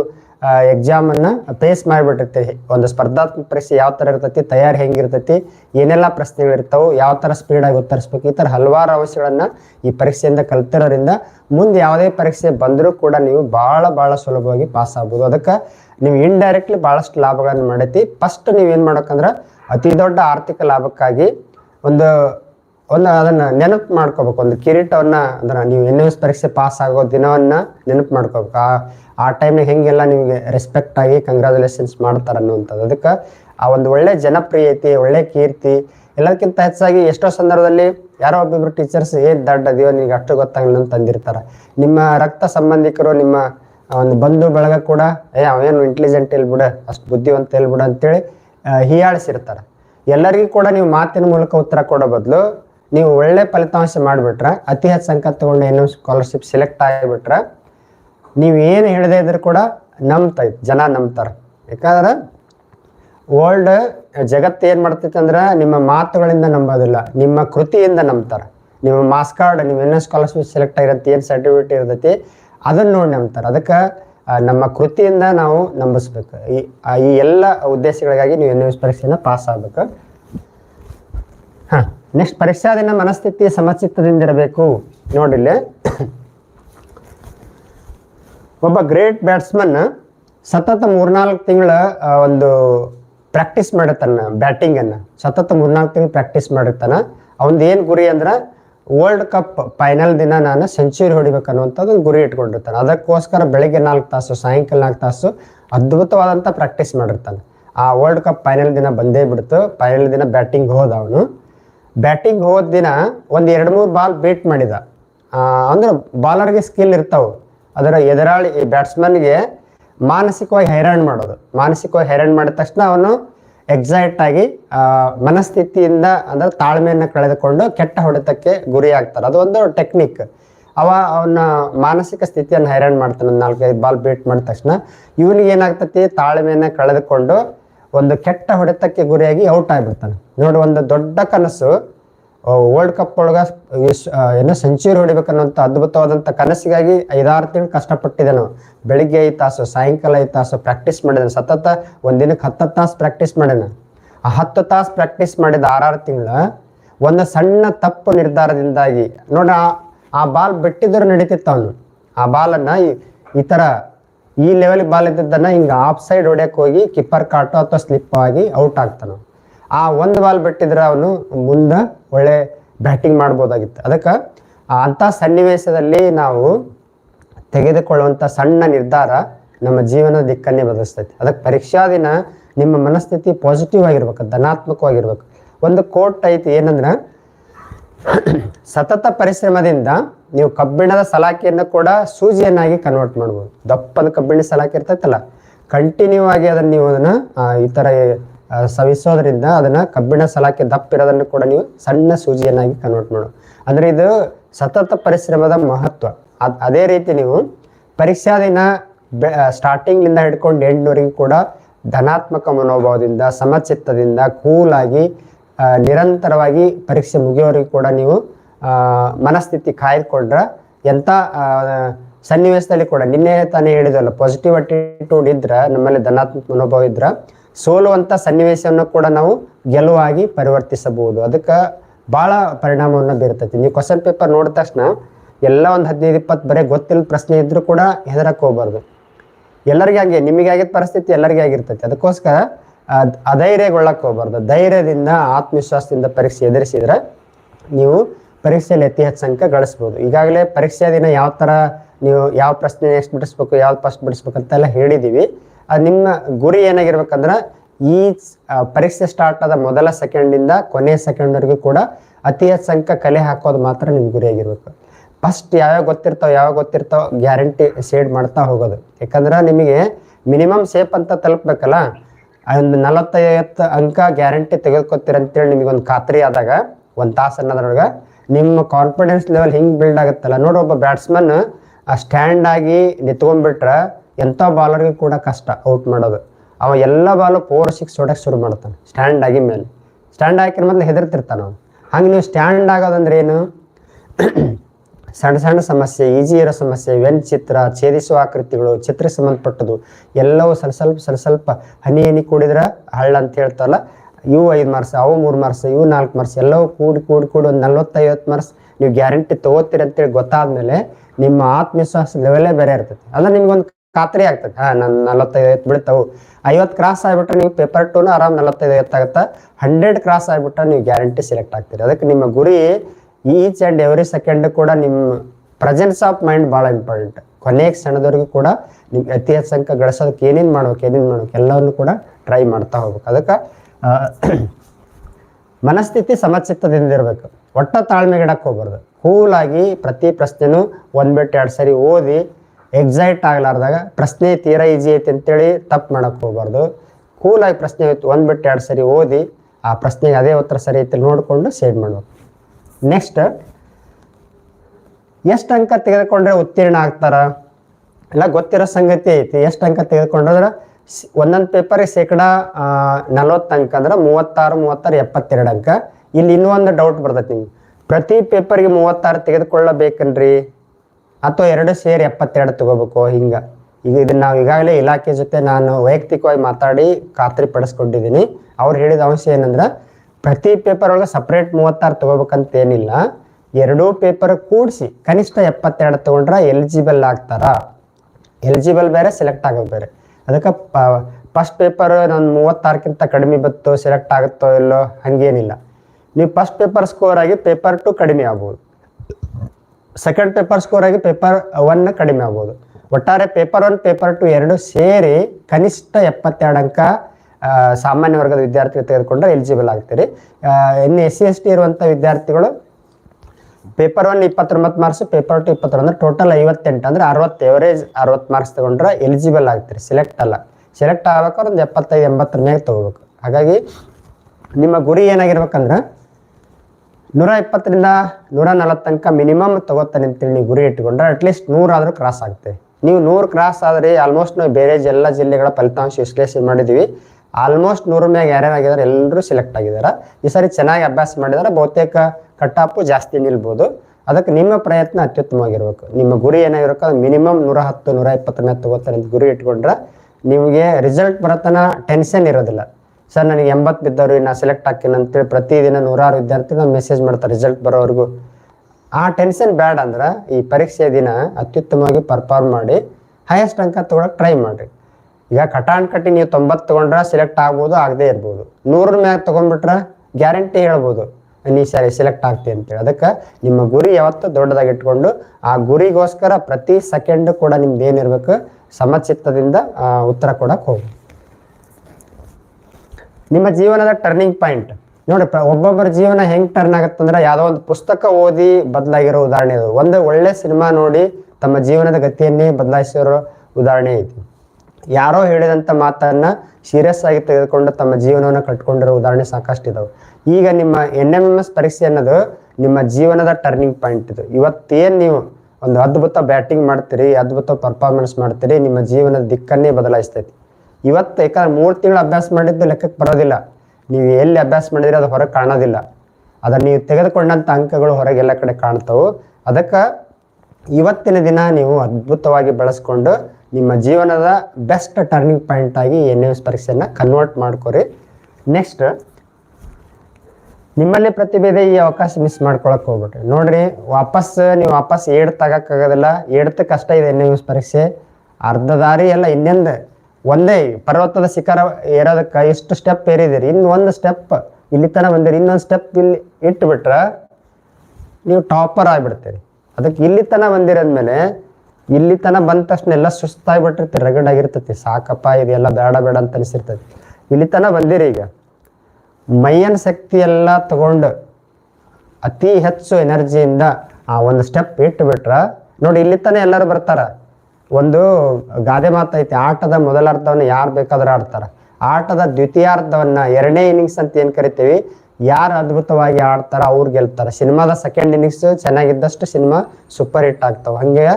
ಎಕ್ಸಾಮ್ ಅನ್ನ ಫೇಸ್ ಮಾಡಿಬಿಟ್ಟಿರ್ತೀರಿ ಒಂದು ಸ್ಪರ್ಧಾತ್ಮಕ ಪರೀಕ್ಷೆ ಯಾವ ತರ ಇರ್ತೈತಿ, ತಯಾರಿ ಹೆಂಗಿರ್ತೈತಿ, ಏನೆಲ್ಲ ಪ್ರಶ್ನೆಗಳಿರ್ತಾವೆ, ಯಾವ ತರ ಸ್ಪೀಡ್ ಆಗಿ ಉತ್ತರಿಸ್ಬೇಕು, ಈ ತರ ಹಲವಾರು ಅಂಶಗಳನ್ನ ಈ ಪರೀಕ್ಷೆಯಿಂದ ಕಲ್ತಿರೋದ್ರಿಂದ ಮುಂದೆ ಯಾವುದೇ ಪರೀಕ್ಷೆ ಬಂದರೂ ಕೂಡ ನೀವು ಬಹಳ ಬಹಳ ಸುಲಭವಾಗಿ ಪಾಸ್ ಆಗ್ಬೋದು. ಅದಕ್ಕೆ ನೀವು ಇಂಡೈರೆಕ್ಟ್ಲಿ ಬಹಳಷ್ಟು ಲಾಭಗಳನ್ನು ಮಾಡೈತಿ. ಫಸ್ಟ್ ನೀವೇನ್ ಮಾಡ್ಬೇಕಂದ್ರ ಅತಿ ದೊಡ್ಡ ಆರ್ಥಿಕ ಲಾಭಕ್ಕಾಗಿ ಒಂದು ಒಂದು ಅದನ್ನ ನೆನಪು ಮಾಡ್ಕೋಬೇಕು. ಒಂದು ಕಿರೀಟವನ್ನ ಅದನ್ನ ನೀವು ಎನ್ ಎಸ್ ಪರೀಕ್ಷೆ ಪಾಸ್ ಆಗೋ ದಿನವನ್ನ ನೆನಪು ಮಾಡ್ಕೋಬೇಕು. ಆ ಆ ಟೈಮ್ನಾಗ ಹೆಂಗೆಲ್ಲ ನಿಮಗೆ ರೆಸ್ಪೆಕ್ಟ್ ಆಗಿ ಕಂಗ್ರ್ಯಾಚುಲೇಷನ್ಸ್ ಮಾಡ್ತಾರೆ ಅನ್ನುವಂಥದ್ದು. ಅದಕ್ಕೆ ಆ ಒಂದು ಒಳ್ಳೆ ಜನಪ್ರಿಯತೆ, ಒಳ್ಳೆ ಕೀರ್ತಿ ಎಲ್ಲದಕ್ಕಿಂತ ಹೆಚ್ಚಾಗಿ ಎಷ್ಟೋ ಸಂದರ್ಭದಲ್ಲಿ ಯಾರೋ ಒಬ್ಬೊಬ್ರು ಟೀಚರ್ಸ್ ಏನ್ ದಡ್ಡ ಅದೆಯೋ ನಿನಗೆ ಅಷ್ಟು ಗೊತ್ತಾಗಲಿಲ್ಲ ಅಂತ ಅಂದಿರ್ತಾರೆ. ನಿಮ್ಮ ರಕ್ತ ಸಂಬಂಧಿಕರು, ನಿಮ್ಮ ಒಂದು ಬಂಧು ಬಳಗ ಕೂಡ, ಏ, ಅವೇನು ಇಂಟೆಲಿಜೆಂಟ್ ಹೇಳ್ಬಿಡ ಅಷ್ಟು ಬುದ್ಧಿವಂತ ಹೇಳ್ಬಿಡ ಅಂತೇಳಿ ಹೀಯಾಳಿಸಿರ್ತಾರೆ. ಎಲ್ಲರಿಗೂ ಕೂಡ ನೀವು ಮಾತಿನ ಮೂಲಕ ಉತ್ತರ ಕೊಡೋ ಬದಲು ನೀವು ಒಳ್ಳೆ ಫಲಿತಾಂಶ ಮಾಡಿಬಿಟ್ರೆ, ಅತಿ ಹೆಚ್ಚು ಅಂಕ ತಗೊಂಡು ಏನೋ ಸ್ಕಾಲರ್ಶಿಪ್ ಸೆಲೆಕ್ಟ್ ಆಗಿಬಿಟ್ರೆ ನೀವು ಏನು ಹೇಳದೇ ಇದ್ರು ಕೂಡ ನಂಬ್ತೈತೆ ಜನ ನಂಬ್ತಾರೆ. ಯಾಕಂದ್ರೆ ವರ್ಲ್ಡ್ ಜಗತ್ತು ಏನು ಮಾಡ್ತೈತೆ ಅಂದ್ರೆ ನಿಮ್ಮ ಮಾತುಗಳಿಂದ ನಂಬೋದಿಲ್ಲ, ನಿಮ್ಮ ಕೃತಿಯಿಂದ ನಂಬ್ತಾರೆ. ನಿಮ್ಮ ಮಾಸ್ ಕಾರ್ಡ್ ನೀವು ಎನ್ ಎಸ್ ಸ್ಕಾಲರ್ಶಿಪ್ ಸೆಲೆಕ್ಟ್ ಆಗಿರತ್ತೆ ಏನು ಸರ್ಟಿಫಿಕೇಟ್ ಇರ್ತೈತಿ, ಅದನ್ನ ನೋಡಿ ನಂಬ್ತಾರೆ. ಅದಕ್ಕೆ ನಮ್ಮ ಕೃತಿಯಿಂದ ನಾವು ನಂಬಿಸ್ಬೇಕು. ಈ ಈ ಎಲ್ಲ ಉದ್ದೇಶಗಳಿಗಾಗಿ ನೀವು ಎನ್ ಎಸ್ ಪರೀಕ್ಷೆಯನ್ನು ಪಾಸ್ ಆಗ್ಬೇಕು. ಹಾಂ ನೆಕ್ಸ್ಟ್ ಪರೀಕ್ಷಾ ದಿನ ಮನಸ್ಥಿತಿ ಸಮಚಿತ್ತದಿಂದಿರಬೇಕು ನೋಡಿಲ್ಲಿ ಒಬ್ಬ ಗ್ರೇಟ್ ಬ್ಯಾಟ್ಸ್ಮನ್ ಸತತ ಮೂರ್ನಾಲ್ಕು ತಿಂಗಳ ಒಂದು ಪ್ರಾಕ್ಟೀಸ್ ಮಾಡಿರ್ತಾನ ಬ್ಯಾಟಿಂಗನ್ನು ಸತತ ಮೂರ್ನಾಲ್ಕು ತಿಂಗಳು ಪ್ರಾಕ್ಟೀಸ್ ಮಾಡಿರ್ತಾನೆ ಅವನದು ಏನು ಗುರಿ ಅಂದ್ರೆ ವರ್ಲ್ಡ್ ಕಪ್ ಫೈನಲ್ ದಿನ ನಾನು ಸೆಂಚುರಿ ಹೊಡಿಬೇಕು ಅನ್ನುವಂಥದ್ದು ಒಂದು ಗುರಿ ಇಟ್ಕೊಂಡಿರ್ತಾನೆ. ಅದಕ್ಕೋಸ್ಕರ ಬೆಳಿಗ್ಗೆ ನಾಲ್ಕು ತಾಸು, ಸಾಯಂಕಾಲ ನಾಲ್ಕು ತಾಸು ಅದ್ಭುತವಾದಂಥ ಪ್ರಾಕ್ಟೀಸ್ ಮಾಡಿರ್ತಾನೆ. ಆ ವರ್ಲ್ಡ್ ಕಪ್ ಫೈನಲ್ ದಿನ ಬಂದೇ ಬಿಡ್ತು. ಫೈನಲ್ ದಿನ ಬ್ಯಾಟಿಂಗ್ ಹೋದ ಅವನು ಬ್ಯಾಟಿಂಗ್ ಹೋದ ದಿನ ಒಂದು ಎರಡು ಮೂರು ಬಾಲ್ ಬೇಟ್ ಮಾಡಿದ. ಅಂದ್ರೆ ಬಾಲರ್ಗೆ ಸ್ಕಿಲ್ ಇರ್ತಾವೆ. ಅದರ ಎದುರಾಳಿ ಈ ಬ್ಯಾಟ್ಸ್ಮನ್ಗೆ ಮಾನಸಿಕವಾಗಿ ಹೈರಾಣ್ ಮಾಡೋದು. ಮಾನಸಿಕವಾಗಿ ಹೈರಾಣ್ ಮಾಡಿದ ತಕ್ಷಣ ಅವನು ಎಕ್ಸೈಟ್ ಆಗಿ ಮನಸ್ಥಿತಿಯಿಂದ ಅಂದ್ರೆ ತಾಳ್ಮೆಯನ್ನು ಕಳೆದುಕೊಂಡು ಕೆಟ್ಟ ಹೊಡೆತಕ್ಕೆ ಗುರಿ ಆಗ್ತಾರೆ. ಅದು ಒಂದು ಟೆಕ್ನಿಕ್ ಅವ ಅವನ ಮಾನಸಿಕ ಸ್ಥಿತಿಯನ್ನು ಹೈರಾಣ್ ಮಾಡ್ತಾನೆ. ನಾಲ್ಕೈದು ಬಾಲ್ ಬೀಟ್ ಮಾಡಿದ ತಕ್ಷಣ ಇವನಿಗೆ ಏನಾಗ್ತತಿ? ತಾಳ್ಮೆಯನ್ನು ಕಳೆದುಕೊಂಡು ಒಂದು ಕೆಟ್ಟ ಹೊಡೆತಕ್ಕೆ ಗುರಿಯಾಗಿ ಔಟ್ ಆಗಿಬಿಡ್ತಾನೆ. ನೋಡಿ, ಒಂದು ದೊಡ್ಡ ಕನಸು ವರ್ಲ್ಡ್ ಕಪ್ ಒಳಗ ಏನೋ ಸೆಂಚುರಿ ಹೊಡಿಬೇಕನ್ನೋಂಥ ಅದ್ಭುತವಾದಂಥ ಕನಸಿಗಾಗಿ ಐದಾರು ತಿಂಗಳು ಕಷ್ಟಪಟ್ಟಿದೆ ನಾವು ಬೆಳಿಗ್ಗೆ ಐದು ತಾಸು, ಸಾಯಂಕಾಲ ಐದು ತಾಸು ಪ್ರಾಕ್ಟೀಸ್ ಮಾಡಿದೆ. ಸತತ ಒಂದಿನಕ್ಕೆ ದಿನಕ್ಕೆ ಹತ್ತು ತಾಸು ಪ್ರಾಕ್ಟೀಸ್ ಮಾಡ್ಯಾನ ಆ ಹತ್ತು ತಾಸು ಪ್ರಾಕ್ಟೀಸ್ ಮಾಡಿದ ಆರಾರು ತಿಂಗಳ ಒಂದು ಸಣ್ಣ ತಪ್ಪು ನಿರ್ಧಾರದಿಂದಾಗಿ ನೋಡ, ಆ- ಬಾಲ್ ಬಿಟ್ಟಿದ್ರು ನಡೀತಿತ್ತು ಅವನು. ಆ ಬಾಲನ್ನ ಈ- ತರ ಈ ಲೆವೆಲ್ ಬಾಲ್ ಇದ್ದದ್ದನ್ನ ಹಿಂಗೆ ಆಫ್ ಸೈಡ್ ಹೊಡ್ಯಕ್ಕೆ ಹೋಗಿ ಕಿಪ್ಪರ್ ಕಾಟು ಅಥವಾ ಸ್ಲಿಪ್ ಆಗಿ ಔಟ್ ಆಗ್ತಾನ ಆ ಒಂದು ಬಾಲ್ ಬಿಟ್ಟಿದ್ರೆ ಅವನು ಮುಂದೆ ಒಳ್ಳೆ ಬ್ಯಾಟಿಂಗ್ ಮಾಡ್ಬೋದಾಗಿತ್ತು. ಅದಕ್ಕೆ ಅಂಥ ಸನ್ನಿವೇಶದಲ್ಲಿ ನಾವು ತೆಗೆದುಕೊಳ್ಳುವಂಥ ಸಣ್ಣ ನಿರ್ಧಾರ ನಮ್ಮ ಜೀವನದ ದಿಕ್ಕನ್ನೇ ಬದಲಿಸ್ತೈತಿ. ಅದಕ್ಕೆ ಪರೀಕ್ಷಾ ದಿನ ನಿಮ್ಮ ಮನಸ್ಥಿತಿ ಪಾಸಿಟಿವ್ ಆಗಿರ್ಬೇಕು ಧನಾತ್ಮಕವಾಗಿರ್ಬೇಕು. ಒಂದು ಕೋಟ್ ಐತಿ ಏನಂದ್ರೆ ಸತತ ಪರಿಶ್ರಮದಿಂದ ನೀವು ಕಬ್ಬಿಣದ ಸಲಾಕೆಯನ್ನು ಕೂಡ ಸೂಜಿಯನ್ನಾಗಿ ಕನ್ವರ್ಟ್ ಮಾಡ್ಬೋದು. ದಪ್ಪದ ಕಬ್ಬಿಣ ಸಲಾಕೆ ಇರ್ತೈತಲ್ಲ ಕಂಟಿನ್ಯೂ ಆಗಿ ಅದನ್ನ ನೀವು ಅದನ್ನ ಈ ಆ, ಸವಿಸೋದ್ರಿಂದ ಅದನ್ನ ಕಬ್ಬಿಣ ಸಲಾಕೆ ದಪ್ಪ ಇರೋದನ್ನು ಕೂಡ ನೀವು ಸಣ್ಣ ಸೂಜಿಯನ್ನಾಗಿ ಕನ್ವರ್ಟ್ ಮಾಡು ಅಂದ್ರೆ ಇದು ಸತತ ಪರಿಶ್ರಮದ ಮಹತ್ವ. ಅದ್- ರೀತಿ ನೀವು ಪರೀಕ್ಷಾ ದಿನ ಸ್ಟಾರ್ಟಿಂಗ್ನಿಂದ ಹಿಡ್ಕೊಂಡು ಎಂಡ್ವರೆಗೂ ಕೂಡ ಧನಾತ್ಮಕ ಮನೋಭಾವದಿಂದ, ಸಮಚಿತ್ತದಿಂದ ಕೂಲಾಗಿ ನಿರಂತರವಾಗಿ ಪರೀಕ್ಷೆ ಮುಗಿಯೋರಿಗೆ ಕೂಡ ನೀವು ಮನಸ್ಥಿತಿ ಕಾಯ್ದುಕೊಂಡ್ರೆ ಎಂಥ ಸನ್ನಿವೇಶದಲ್ಲಿ ಕೂಡ ನಿನ್ನೆ ತಾನೇ ಹೇಳಿದಲ್ಲ ಪಾಸಿಟಿವ್ ಅಟಿಟ್ಯೂಡ್ ಇದ್ರೆ, ನಮ್ಮಲ್ಲಿ ಧನಾತ್ಮಕ ಮನೋಭಾವ ಇದ್ರೆ ಸೋಲುವಂಥ ಸನ್ನಿವೇಶವನ್ನು ಕೂಡ ನಾವು ಗೆಲುವಾಗಿ ಪರಿವರ್ತಿಸಬಹುದು. ಅದಕ್ಕೆ ಭಾಳ ಪರಿಣಾಮವನ್ನು ಬೀರ್ತೈತಿ. ನೀವು ಕ್ವಶನ್ ಪೇಪರ್ ನೋಡಿದ ತಕ್ಷಣ ಎಲ್ಲ ಒಂದು ಹದಿನೈದು, ಇಪ್ಪತ್ತು ಬರೀ ಗೊತ್ತಿಲ್ಲ ಪ್ರಶ್ನೆ ಇದ್ದರೂ ಕೂಡ ಹೆದರಕ್ಕೆ ಹೋಗ್ಬಾರ್ದು. ಎಲ್ಲರಿಗೆ ಹಂಗೆ, ನಿಮಗೆ ಆಗಿದ ಪರಿಸ್ಥಿತಿ ಎಲ್ಲರಿಗೆ ಆಗಿರ್ತೈತಿ. ಅದಕ್ಕೋಸ್ಕರ ಅದ್- ಅಧೈರ್ಯಗೊಳ್ಳಕ್ಕೆ ಹೋಗ್ಬಾರ್ದು. ಧೈರ್ಯದಿಂದ, ಆತ್ಮವಿಶ್ವಾಸದಿಂದ ಪರೀಕ್ಷೆ ಎದುರಿಸಿದ್ರೆ ನೀವು ಪರೀಕ್ಷೆಯಲ್ಲಿ ಅತಿ ಹೆಚ್ಚು ಅಂಕ ಗಳಿಸ್ಬೋದು. ಈಗಾಗಲೇ ಪರೀಕ್ಷೆಯ ದಿನ ಯಾವ ಥರ ನೀವು ಯಾವ ಪ್ರಶ್ನೆ ನೆಕ್ಸ್ಟ್ ಬಿಡಿಸ್ಬೇಕು ಯಾವ್ದು ಫಸ್ಟ್ ಬಿಡಿಸ್ಬೇಕು ಅಂತೆಲ್ಲ ಹೇಳಿದ್ದೀವಿ ನಿಮ್ಮ ಗುರಿ ಏನಾಗಿರ್ಬೇಕಂದ್ರೆ ಈ ಪರೀಕ್ಷೆ ಸ್ಟಾರ್ಟ್ ಆದ ಮೊದಲ ಸೆಕೆಂಡಿಂದ ಕೊನೆಯ ಸೆಕೆಂಡ್ವರೆಗೂ ಕೂಡ ಅತಿ ಹೆಚ್ಚು ಅಂಕ ಕಲೆ ಹಾಕೋದು ಮಾತ್ರ ನಿಮ್ಮ ಗುರಿಯಾಗಿರ್ಬೇಕು ಫಸ್ಟ್ ಯಾವ್ಯಾವ ಗೊತ್ತಿರ್ತಾವ ಯಾವಾಗ ಗೊತ್ತಿರ್ತಾವ ಗ್ಯಾರಂಟಿ ಸೇಡ್ ಮಾಡ್ತಾ ಹೋಗೋದು. ಯಾಕಂದ್ರೆ ನಿಮಗೆ ಮಿನಿಮಮ್ ಸೇಫ್ ಅಂತ ತಲುಪಬೇಕಲ್ಲ, ಒಂದು ನಲವತ್ತೈವತ್ತು ಅಂಕ ಗ್ಯಾರಂಟಿ ತೆಗೆದುಕೊತೀರ ಅಂತೇಳಿ ನಿಮಗೆ ಒಂದು ಖಾತ್ರಿ ಆದಾಗ, ಒಂದು ತಾಸು ಅನ್ನೋದ್ರೊಳಗೆ ನಿಮ್ಮ ಕಾನ್ಫಿಡೆನ್ಸ್ ಲೆವೆಲ್ ಹಿಂಗೆ ಬಿಲ್ಡ್ ಆಗುತ್ತಲ್ಲ. ನೋಡಿ ಒಬ್ಬ ಬ್ಯಾಟ್ಸ್ಮನ್ ಸ್ಟ್ಯಾಂಡ್ ಆಗಿ ನಿಂತ್ಕೊಂಡ್ಬಿಟ್ರೆ ಎಂಥ ಬಾಲರ್ಗೆ ಕೂಡ ಕಷ್ಟ, ಔಟ್ ಮಾಡೋದು. ಅವ ಎಲ್ಲ ಬಾಲು ಫೋರ್ ಸಿಕ್ಸ್ ಹೊಡಕ್ಕೆ ಶುರು ಮಾಡ್ತಾನೆ ಸ್ಟ್ಯಾಂಡ್ ಆಗಿ ಮೇಲೆ. ಸ್ಟ್ಯಾಂಡ್ ಹಾಕಿದ ಮೊದಲು ಹೆದರ್ತಿರ್ತಾನೆ ಅವನು. ಹಂಗೆ ನೀವು ಸ್ಟ್ಯಾಂಡ್ ಆಗೋದಂದ್ರೆ ಏನು? <clears throat> ಸಣ್ಣ ಸಣ್ಣ ಸಮಸ್ಯೆ ಈಜಿ ಇರೋ ಸಮಸ್ಯೆ ವೆನ್ ಚಿತ್ರ, ಛೇದಿಸುವ ಆಕೃತಿಗಳು ಚಿತ್ರ ಸಂಬಂಧಪಟ್ಟದು ಎಲ್ಲವೂ ಸ್ವಲ್ಪ ಸ್ವಲ್ಪ ಸ್ವಲ್ಪ ಸ್ವಲ್ಪ ಹನಿ ಹನಿ ಕೂಡಿದ್ರೆ ಹಳ್ಳ ಅಂತ ಹೇಳ್ತಾರಲ್ಲ, ಇವು ಐದು ಮಾರ್ಕ್ಸ್ ಅವು ಮೂರು ಮಾರ್ಕ್ಸ್ ಇವು ನಾಲ್ಕು ಮಾರ್ಕ್ಸ್ ಎಲ್ಲವೂ ಕೂಡಿ ಕೂಡಿ ಕೂಡಿ ಒಂದು ನಲ್ವತ್ತೈವತ್ತು ಮಾರ್ಕ್ಸ್ ನೀವು ಗ್ಯಾರಂಟಿ ತಗೋತೀರಿ ಅಂತೇಳಿ ಗೊತ್ತಾದ್ಮೇಲೆ ನಿಮ್ಮ ಆತ್ಮವಿಶ್ವಾಸ ಲೆವೆಲೇ ಬೇರೆ ಇರ್ತೈತಿ. ಅಂದ್ರೆ ನಿಮ್ಗೊಂದು ಖಾತ್ರಿ ಆಗ್ತದೆ. ಹಾ, ನಾನು ನಲವತ್ತೈದು ಐವತ್ತು ಬಿಡ್ತಾವು. ಐವತ್ತು ಕ್ರಾಸ್ ಆಗ್ಬಿಟ್ರೆ ನೀವು ಪೇಪರ್ ಟೂನು ಆರಾಮ್ ನಲವತ್ತೈದು ಐವತ್ತು ಆಗುತ್ತೆ? ಹಂಡ್ರೆಡ್ ಕ್ರಾಸ್ ಆಗ್ಬಿಟ್ರೆ ನೀವು ಗ್ಯಾರಂಟಿ ಸೆಲೆಕ್ಟ್ ಆಗ್ತೀರಿ. ಅದಕ್ಕೆ ನಿಮ್ಮ ಗುರಿ ಈಚ್ ಆ್ಯಂಡ್ ಎವ್ರಿ ಸೆಕೆಂಡ್ ಕೂಡ ನಿಮ್ಮ ಪ್ರೆಸೆನ್ಸ್ ಆಫ್ ಮೈಂಡ್ ಭಾಳ ಇಂಪಾರ್ಟೆಂಟ್ ಕೊನೆಯ ಕ್ಷಣದವರೆಗೂ ಕೂಡ ನಿಮ್ಗೆ ಅತಿ ಹೆಚ್ಚು ಅಂಕ ಗಳಿಸೋದಕ್ಕೆ ಏನೇನು ಮಾಡ್ಬೇಕು ಏನೇನು ಮಾಡ್ಬೇಕು ಎಲ್ಲವನ್ನು ಕೂಡ ಟ್ರೈ ಮಾಡ್ತಾ ಹೋಗ್ಬೇಕು. ಅದಕ್ಕೆ <clears throat> ಮನಸ್ಥಿತಿ ಸಮಚಿತ್ತದಿಂದ ಇರಬೇಕು. ಒಟ್ಟ ತಾಳ್ಮೆಗಿಡಕ್ಕೆ ಹೋಗ್ಬಾರ್ದು. ಕೂಲಾಗಿ ಪ್ರತಿ ಪ್ರಶ್ನೆನೂ ಒಂದು ಬಿಟ್ಟು ಎರಡು ಸರಿ ಓದಿ ಎಕ್ಸೈಟ್ ಆಗ್ಲಾರ್ದಾಗ ಪ್ರಶ್ನೆ ತೀರಾ ಈಜಿ ಐತಿ ಅಂತೇಳಿ ತಪ್ಪು ಮಾಡೋಕೆ ಹೋಗ್ಬಾರ್ದು. ಕೂಲಾಗಿ ಪ್ರಶ್ನೆ ಒಂದು ಬಿಟ್ಟು ಎರಡು ಸರಿ ಓದಿ, ಆ ಪ್ರಶ್ನೆಗೆ ಅದೇ ಉತ್ತರ ಸರಿ ಐತಿ ನೋಡಿಕೊಂಡು ಸೇಡ್ ಮಾಡ್ಬೇಕು. ನೆಕ್ಸ್ಟ್ ಎಷ್ಟು ಅಂಕ ತೆಗೆದುಕೊಂಡ್ರೆ ಉತ್ತೀರ್ಣ ಆಗ್ತಾರ? ಎಲ್ಲ ಗೊತ್ತಿರೋ ಸಂಗತಿ ಐತಿ. ಎಷ್ಟು ಅಂಕ ತೆಗೆದುಕೊಂಡ್ರೆ ಒಂದೊಂದು ಪೇಪರಿಗೆ ಶೇಕಡ ನಲ್ವತ್ತು ಅಂಕ ಅಂದ್ರೆ ಮೂವತ್ತಾರು ಮೂವತ್ತಾರು, ಎಪ್ಪತ್ತೆರಡು ಅಂಕ. ಇಲ್ಲಿ ಇನ್ನೂ ಒಂದು ಡೌಟ್ ಬರ್ತೈತಿ ನಿಮ್ಗೆ. ಪ್ರತಿ ಪೇಪರ್ಗೆ ಮೂವತ್ತಾರು ತೆಗೆದುಕೊಳ್ಳಬೇಕನ್ರಿ. ಅಥವಾ ಎರಡು ಸೇರಿ ಎಪ್ಪತ್ತೆರಡು ತಗೋಬೇಕು, ಹಿಂಗ. ಈಗ ಇದನ್ನ ನಾವು ಈಗಾಗಲೇ ಇಲಾಖೆ ಜೊತೆ ನಾನು ವೈಯಕ್ತಿಕವಾಗಿ ಮಾತಾಡಿ ಖಾತ್ರಿ ಪಡಿಸ್ಕೊಂಡಿದ್ದೀನಿ ಅವ್ರು ಹೇಳಿದ ಅಂಶ ಏನಂದ್ರೆ, ಪ್ರತಿ ಪೇಪರ್ ಒಳಗೆ ಸಪ್ರೇಟ್ ಮೂವತ್ತಾರು ತಗೋಬೇಕಂತ ಏನಿಲ್ಲ ಎರಡೂ ಪೇಪರ್ ಕೂಡಿಸಿ ಕನಿಷ್ಠ ಎಪ್ಪತ್ತೆರಡು ತಗೊಂಡ್ರೆ ಎಲಿಜಿಬಲ್ ಆಗ್ತಾರ. ಎಲಿಜಿಬಲ್ ಬೇರೆ ಸೆಲೆಕ್ಟ್ ಆಗೋದು ಬೇರೆ. ಅದಕ್ಕೆ ಫಸ್ಟ್ ಪೇಪರ್ ನಾನು ಮೂವತ್ತಾರಕ್ಕಿಂತ ಕಡಿಮೆ ಬತ್ತು ಸೆಲೆಕ್ಟ್ ಆಗುತ್ತೋ, ಇಲ್ಲೋ, ಹಂಗೇನಿಲ್ಲ. ನೀವು ಫಸ್ಟ್ ಪೇಪರ್ ಸ್ಕೋರ್ ಆಗಿ ಪೇಪರ್ ಟು ಕಡಿಮೆ ಆಗ್ಬೋದು. ಸೆಕೆಂಡ್ ಪೇಪರ್ ಸ್ಕೋರ್ ಆಗಿ ಪೇಪರ್ ಒನ್ ಕಡಿಮೆ ಆಗ್ಬೋದು. ಒಟ್ಟಾರೆ ಪೇಪರ್ ಒನ್ ಪೇಪರ್ ಟು ಎರಡು ಸೇರಿ ಕನಿಷ್ಠ ಎಪ್ಪತ್ತೆರಡು ಅಂಕ ಸಾಮಾನ್ಯ ವರ್ಗದ ವಿದ್ಯಾರ್ಥಿಗಳು ತೆಗೆದುಕೊಂಡ್ರೆ ಎಲಿಜಿಬಲ್ ಆಗ್ತೀರಿ. ಇನ್ನು ಎಸ್ ಸಿ ಎಸ್ ಟಿ ಇರುವಂಥ ವಿದ್ಯಾರ್ಥಿಗಳು ಪೇಪರ್ ಒನ್ ಇಪ್ಪತ್ತೊಂಬತ್ತು ಮಾರ್ಕ್ಸ್ ಪೇಪರ್ ಟು ಇಪ್ಪತ್ತೊಂದು ಅಂದ್ರೆ ಟೋಟಲ್ ಐವತ್ತೆಂಟು ಅಂದ್ರೆ ಅರವತ್ತು ಎವರೇಜ್ ಅರವತ್ತು ಮಾರ್ಕ್ಸ್ ತಗೊಂಡ್ರೆ ಎಲಿಜಿಬಲ್ ಆಗ್ತೀರಿ ಸೆಲೆಕ್ಟ್ ಅಲ್ಲ. ಸೆಲೆಕ್ಟ್ ಆಗ್ಬೇಕಾದ್ರೆ ಒಂದು ಎಪ್ಪತ್ತೈದು, ಎಂಬತ್ತರ ಮೇಲೆ ತಗೋಬೇಕು. ಹಾಗಾಗಿ ನಿಮ್ಮ ಗುರಿ ಏನಾಗಿರ್ಬೇಕಂದ್ರೆ ನೂರ ಇಪ್ಪತ್ತರಿಂದ ನೂರ ನಲವತ್ತು ತನಕ ಮಿನಿಮಮ್ ತಗೋತಾನೆ ಅಂತೇಳಿ ನೀವು ಗುರಿ ಇಟ್ಕೊಂಡ್ರೆ ಅಟ್ಲೀಸ್ಟ್ ನೂರಾದರೂ ಕ್ರಾಸ್ ಆಗುತ್ತೆ ನೀವು ನೂರು ಕ್ರಾಸ್ ಆದರೆ ಆಲ್ಮೋಸ್ಟ್ ನಾವು ಬೇರೆ ಎಲ್ಲ ಜಿಲ್ಲೆಗಳ ಫಲಿತಾಂಶ ವಿಶ್ಲೇಷಣೆ ಮಾಡಿದ್ದೀವಿ ಆಲ್ಮೋಸ್ಟ್ ನೂರ ಮ್ಯಾಗ ಯಾರ್ಯಾರು ಆಗಿದ್ದಾರೆ ಎಲ್ಲರೂ ಸೆಲೆಕ್ಟ್ ಆಗಿದ್ದಾರೆ. ಈ ಸಾರಿ ಚೆನ್ನಾಗಿ ಅಭ್ಯಾಸ ಮಾಡಿದರೆ ಬಹುತೇಕ ಕಟ್ಟಾಪು ಜಾಸ್ತಿ ನಿಲ್ಬೋದು. ಅದಕ್ಕೆ ನಿಮ್ಮ ಪ್ರಯತ್ನ ಅತ್ಯುತ್ತಮವಾಗಿರ್ಬೇಕು. ನಿಮ್ಮ ಗುರಿ ಏನಾಗಿರ್ಬೇಕು ಅದು ಮಿನಿಮಮ್ ನೂರ ಹತ್ತು, ನೂರ ಇಪ್ಪತ್ತರ ಮೇಲೆ ತಗೋತಾರೆ ಅಂತ ಗುರಿ ಇಟ್ಕೊಂಡ್ರೆ ನಿಮಗೆ ರಿಸಲ್ಟ್ ಬರತನ ಟೆನ್ಷನ್ ಇರೋದಿಲ್ಲ. ಸರ್, ನನಗೆ ಎಂಬತ್ತು ಬಿದ್ದವ್ರು ನಾ ಸೆಲೆಕ್ಟ್ ಹಾಕಿನ ಅಂತೇಳಿ ಪ್ರತಿದಿನ ನೂರಾರು ವಿದ್ಯಾರ್ಥಿಗಳು ಮೆಸೇಜ್ ಮಾಡ್ತಾರೆ ರಿಸಲ್ಟ್ ಬರೋವರೆಗೂ. ಆ ಟೆನ್ಷನ್ ಬೇಡ ಅಂದ್ರೆ ಈ ಪರೀಕ್ಷೆ ದಿನ ಅತ್ಯುತ್ತಮವಾಗಿ ಪರ್ಫಾರ್ಮ್ ಮಾಡಿ ಹೈಯೆಸ್ಟ್ ಅಂಕ ತಗೊಳಕ್ ಟ್ರೈ ಮಾಡಿರಿ. ಈಗ ಕಟಾಣ್ ಕಟ್ಟಿ ನೀವು ತೊಂಬತ್ತು ತೊಗೊಂಡ್ರೆ ಸೆಲೆಕ್ಟ್ ಆಗ್ಬೋದು, ಆಗದೆ ಇರ್ಬೋದು. ನೂರ ಮ್ಯಾಗ ತಗೊಂಡ್ಬಿಟ್ರೆ ಗ್ಯಾರಂಟಿ ಹೇಳ್ಬೋದು, ನೀ ಸರಿ ಸೆಲೆಕ್ಟ್ ಆಗ್ತಿ ಅಂತೇಳಿ ಅದಕ್ಕೆ ನಿಮ್ಮ ಗುರಿ ಯಾವತ್ತೂ ದೊಡ್ಡದಾಗಿ ಇಟ್ಕೊಂಡು, ಆ ಗುರಿಗೋಸ್ಕರ ಪ್ರತಿ ಸೆಕೆಂಡ್ ಕೂಡ ನಿಮ್ದು ಏನಿರ್ಬೇಕು ಸಮಚಿತ್ತದಿಂದ ಉತ್ತರ ಕೊಡಕ್ಕೆ ಹೋಗಿ ನಿಮ್ಮ ಜೀವನದ ಟರ್ನಿಂಗ್ ಪಾಯಿಂಟ್ ನೋಡಿ ಒಬ್ಬೊಬ್ಬರ ಜೀವನ ಹೆಂಗ್ ಟರ್ನ್ ಆಗತ್ತಂದ್ರೆ ಯಾವ್ದೋ ಒಂದು ಪುಸ್ತಕ ಓದಿ ಬದಲಾಗಿರೋ ಉದಾಹರಣೆ ಇದು. ಒಂದು ಒಳ್ಳೆ ಸಿನಿಮಾ ನೋಡಿ ತಮ್ಮ ಜೀವನದ ಗತಿಯನ್ನೇ ಬದಲಾಯಿಸಿರೋ ಉದಾಹರಣೆ ಐತಿ ಯಾರೋ ಹೇಳಿದಂತ ಮಾತನ್ನ ಸೀರಿಯಸ್ ಆಗಿ ತೆಗೆದುಕೊಂಡು ತಮ್ಮ ಜೀವನವನ್ನು ಕಟ್ಕೊಂಡಿರೋ ಉದಾಹರಣೆ ಸಾಕಷ್ಟು ಇದಾವೆ. ಈಗ ನಿಮ್ಮ ಎನ್ ಎಂ ಎಸ್ ಪರೀಕ್ಷೆ ಅನ್ನೋದು ನಿಮ್ಮ ಜೀವನದ ಟರ್ನಿಂಗ್ ಪಾಯಿಂಟ್ ಇದು. ಇವತ್ತೇನ್ ನೀವು ಒಂದು ಅದ್ಭುತ ಬ್ಯಾಟಿಂಗ್ ಮಾಡ್ತೀರಿ, ಅದ್ಭುತ ಪರ್ಫಾರ್ಮೆನ್ಸ್ ಮಾಡ್ತೀರಿ, ನಿಮ್ಮ ಜೀವನದ ದಿಕ್ಕನ್ನೇ ಬದಲಾಯಿಸ್ತೈತಿ. ಇವತ್ತು ಯಾಕಂದ್ರೆ ಮೂರು ತಿಂಗಳು ಅಭ್ಯಾಸ ಮಾಡಿದ್ದು ಲೆಕ್ಕಕ್ಕೆ ಬರೋದಿಲ್ಲ. ನೀವು ಎಲ್ಲಿ ಅಭ್ಯಾಸ ಮಾಡಿದ್ರೆ ಅದು ಹೊರಗೆ ಕಾಣೋದಿಲ್ಲ. ಅದನ್ನು ನೀವು ತೆಗೆದುಕೊಂಡಂಥ ಅಂಕಗಳು ಹೊರಗೆ ಎಲ್ಲ ಕಡೆ ಕಾಣ್ತಾವು. ಅದಕ್ಕೆ ಇವತ್ತಿನ ದಿನ ನೀವು ಅದ್ಭುತವಾಗಿ ಬಳಸ್ಕೊಂಡು ನಿಮ್ಮ ಜೀವನದ ಬೆಸ್ಟ್ ಟರ್ನಿಂಗ್ ಪಾಯಿಂಟ್ ಆಗಿ ಎನ್ ಎಸ್ ಪರೀಕ್ಷೆಯನ್ನು ಕನ್ವರ್ಟ್ ಮಾಡ್ಕೊರಿ. ನೆಕ್ಸ್ಟ್, ನಿಮ್ಮಲ್ಲಿ ಪ್ರತಿಭೆ ಇದೆ ಈ ಅವಕಾಶ ಮಿಸ್ ಮಾಡ್ಕೊಳಕ್ ಹೋಗ್ಬಿಟ್ರಿ. ನೋಡ್ರಿ, ವಾಪಸ್ ನೀವು ವಾಪಸ್ ಏಡ್ ತಗೋಕ್ಕಾಗೋದಿಲ್ಲ ಏಡ್ತ ಕಷ್ಟ ಇದೆ ಎನ್ ಎಸ್ ಪರೀಕ್ಷೆ. ಅರ್ಧ ದಾರಿ ಎಲ್ಲ ಇನ್ನೊಂದು. ಒಂದೇ ಪರ್ವತದ ಶಿಖರ ಏರೋದಕ್ಕೆ ಎಷ್ಟು ಸ್ಟೆಪ್ ಏರಿದಿರಿ ಇನ್ನು ಒಂದು ಸ್ಟೆಪ್ ಇಲ್ಲಿ ತನಕ ಬಂದಿರಿ. ಇನ್ನೊಂದು ಸ್ಟೆಪ್ ಇಲ್ಲಿ ಇಟ್ಬಿಟ್ರೆ ನೀವು ಟಾಪರ್ ಆಗಿಬಿಡ್ತೀರಿ. ಅದಕ್ಕೆ ಇಲ್ಲಿ ತನ ಬಂದಿರೋದ್ಮೇಲೆ ಇಲ್ಲಿ ತನ ಬಂದ ತಕ್ಷಣ ಎಲ್ಲ ಸುಸ್ತಾಗಿಬಿಟ್ಟಿರ್ತೀರಿ. ರೆಗಡ್ ಆಗಿರ್ತೈತಿ ಸಾಕಪ್ಪ, ಇದೆಲ್ಲ ಬೇಡ ಬೇಡ ಅಂತ ಅನಿಸಿರ್ತೈತಿ. ಇಲ್ಲಿ ತನ ಬಂದಿರಿ ಈಗ. ಮೈಯನ್ ಶಕ್ತಿ ಎಲ್ಲ ತಗೊಂಡು ಅತಿ ಹೆಚ್ಚು ಎನರ್ಜಿಯಿಂದ ಆ ಒಂದು ಸ್ಟೆಪ್ ಇಟ್ಟುಬಿಟ್ರೆ ನೋಡಿ, ಇಲ್ಲಿ ತನ ಎಲ್ಲರೂ ಬರ್ತಾರ. ಒಂದು ಗಾದೆ ಮಾತೈತೆ ಆಟದ ಮೊದಲಾರ್ಧವನ್ನ ಯಾರು ಬೇಕಾದ್ರೂ ಆಡ್ತಾರೆ. ಆಟದ ದ್ವಿತೀಯಾರ್ಧವನ್ನ ಎರಡನೇ ಇನ್ನಿಂಗ್ಸ್ ಅಂತ ಏನು ಕರಿತೀವಿ? ಯಾರು ಅದ್ಭುತವಾಗಿ ಆಡ್ತಾರ ಅವ್ರು ಗೆಲ್ತಾರೆ. ಸಿನಿಮಾದ ಸೆಕೆಂಡ್ ಇನ್ನಿಂಗ್ಸ್ ಚೆನ್ನಾಗಿದ್ದಷ್ಟು ಸಿನಿಮಾ ಸೂಪರ್ ಹಿಟ್ ಆಗ್ತಾವ. ಹಂಗೆ